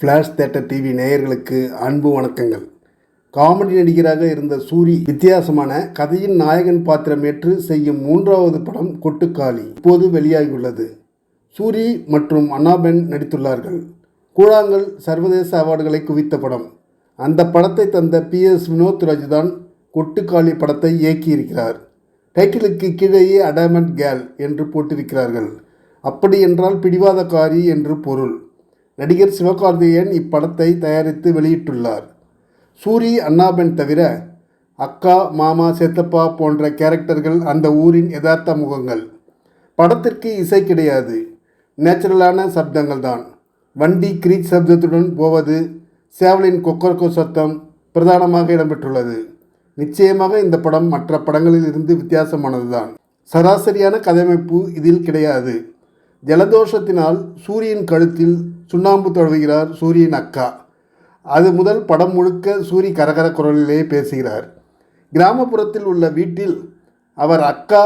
Flash theatre TV நேயர்களுக்கு அன்பு வணக்கங்கள். காமெடி நடிகராக இருந்த சூரி வித்தியாசமான கதையின் நாயகன் பாத்திரம் ஏற்று செய்யும் மூன்றாவது படம் கொட்டுக்காளி இப்போது வெளியாகியுள்ளது. சூரி மற்றும் அண்ணாபென் நடித்துள்ளார்கள். கூழாங்கல் சர்வதேச அவார்டுகளை குவித்த படம். அந்த படத்தை தந்த பி எஸ் வினோத் ராஜ்தான் கொட்டுக்காளி படத்தை இயக்கியிருக்கிறார். டைட்டிலுக்கு கீழேயே அடாமண்ட் கேல் என்று போட்டிருக்கிறார்கள். அப்படி என்றால் பிடிவாதக்காரி என்று பொருள். நடிகர் சிவகார்த்திகேயன் இப்படத்தை தயாரித்து வெளியிட்டுள்ளார். சூரி அண்ணாபென் தவிர அக்கா மாமா சேத்தப்பா போன்ற கேரக்டர்கள் அந்த ஊரின் யதார்த்த முகங்கள். படத்திற்கு இசை கிடையாது. நேச்சுரலான சப்தங்கள் தான். வண்டி கிரீச் சப்தத்துடன் போவது சேவலின் கொக்கரக்கோ சத்தம் பிரதானமாக இடம்பெற்றுள்ளது. நிச்சயமாக இந்த படம் மற்ற படங்களில் இருந்து வித்தியாசமானதுதான். சராசரியான கதையமைப்பு இதில் கிடையாது. ஜலதோஷத்தினால் சூரியன் கழுத்தில் சுண்ணாம்பு தழுவுகிறார் சூரியன் அக்கா. அது முதல் படம் முழுக்க சூரி கரகர குரலிலே பேசுகிறார். கிராமப்புறத்தில் உள்ள வீட்டில் அவர் அக்கா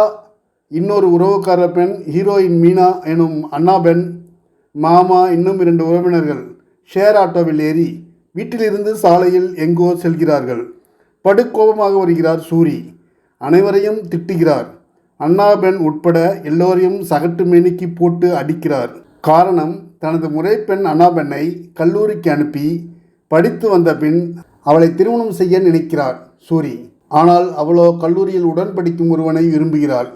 இன்னொரு உறவுக்கார பெண் ஹீரோயின் மீனா எனும் அண்ணா பெண் மாமா இன்னும் இரண்டு உறவினர்கள் ஷேர் ஆட்டோவில் ஏறி வீட்டிலிருந்து சாலையில் எங்கோ செல்கிறார்கள். படுக்கோபமாக வருகிறார் சூரி. அனைவரையும் திட்டுகிறார். அண்ணாபெண் உட்பட எல்லோரையும் சகட்டு மேனிக்கு போட்டு அடிக்கிறார். காரணம் தனது முறைப்பெண் அண்ணாபெண்ணை கல்லூரிக்கு அனுப்பி படித்து வந்த பின் அவளை திருமணம் செய்ய நினைக்கிறார் சூரி. ஆனால் அவளோ கல்லூரியில் உடன் படிக்கும் ஒருவனை விரும்புகிறாள்.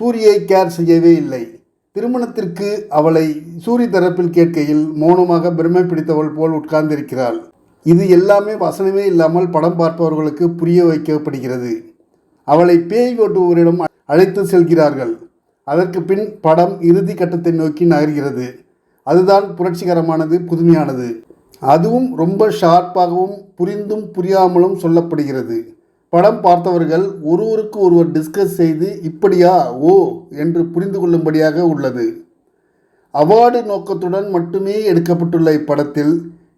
சூரியை கேர் செய்யவே இல்லை. திருமணத்திற்கு அவளை சூரி தரப்பில் கேட்கையில் மௌனமாக பிரமை பிடித்தவள் போல் உட்கார்ந்திருக்கிறாள். இது எல்லாமே வசனமே இல்லாமல் படம் பார்ப்பவர்களுக்கு புரிய வைக்கப்படுகிறது. அவளை பேய் ஓட்டுபவரிடம் அழைத்து செல்கிறார்கள். அதற்கு பின் படம் இறுதி கட்டத்தை நோக்கி நகர்கிறது. அதுதான் புரட்சிகரமானது புதுமையானது. அதுவும் ரொம்ப ஷார்ப்பாகவும் புரிந்தும் புரியாமலும் சொல்லப்படுகிறது. படம் பார்த்தவர்கள் ஒருவருக்கு ஒருவர் டிஸ்கஸ் செய்து இப்படியா? ஓ! என்று புரிந்து கொள்ளும்படியாக உள்ளது. அவார்டு நோக்கத்துடன் மட்டுமே எடுக்கப்பட்டுள்ள இப்படத்தில்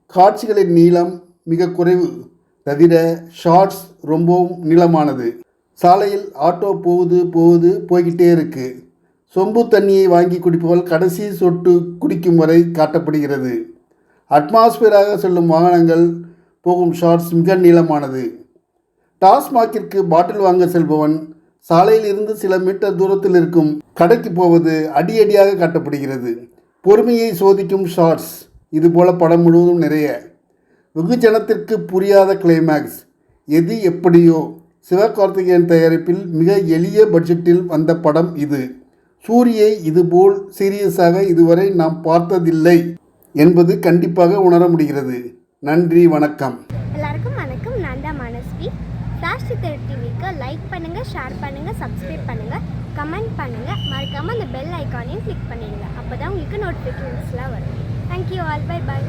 காட்சிகளின் நீளம் மிக குறைவு. தவிர ஷார்ட்ஸ் ரொம்பவும் நீளமானது. சாலையில் ஆட்டோ போகுது போகுது போய்கிட்டே இருக்கு. சொம்பு தண்ணியை வாங்கி குடிப்பவள் கடைசி சொட்டு குடிக்கும் வரை காட்டப்படுகிறது. அட்மாஸ்பியராக செல்லும் வாகனங்கள் போகும் ஷார்ட்ஸ் மிக நீளமானது. டாஸ்மாகிற்கு பாட்டில் வாங்க செல்பவன் சாலையில் இருந்து சில மீட்டர் தூரத்தில் இருக்கும் கடைக்கு போவது அடியடியாக காட்டப்படுகிறது. பொறுமையை சோதிக்கும் ஷார்ட்ஸ் இதுபோல படம் முழுவதும் நிறைய. வெகுஜனத்திற்கு புரியாத கிளைமேக்ஸ் எது எப்படியோ சிவகார்த்திகேயன் தயாரிப்பில் மிக எளிய பட்ஜெட்டில் வந்த படம் இது. சூரியை இதுபோல் சீரியஸாக இதுவரை நாம் பார்த்ததில்லை என்பது கண்டிப்பாக உணர முடிகிறது. நன்றி வணக்கம். எல்லாருக்கும் வணக்கம். நான் தான் மனஸ்வி. ஃப்ளாஷ் சித்தர் டிவிக்கு லைக் பண்ணுங்கள் ஷேர் பண்ணுங்கள் சப்ஸ்கிரைப் பண்ணுங்கள் கமெண்ட் பண்ணுங்கள் மறக்காமல் அந்த பெல் ஐக்கானையும் கிளிக் பண்ணிடுங்க. அப்போ தான் உங்களுக்கு நோட்டிஃபிகேஷன்ஸ்லாம் வரும். Thank you all by by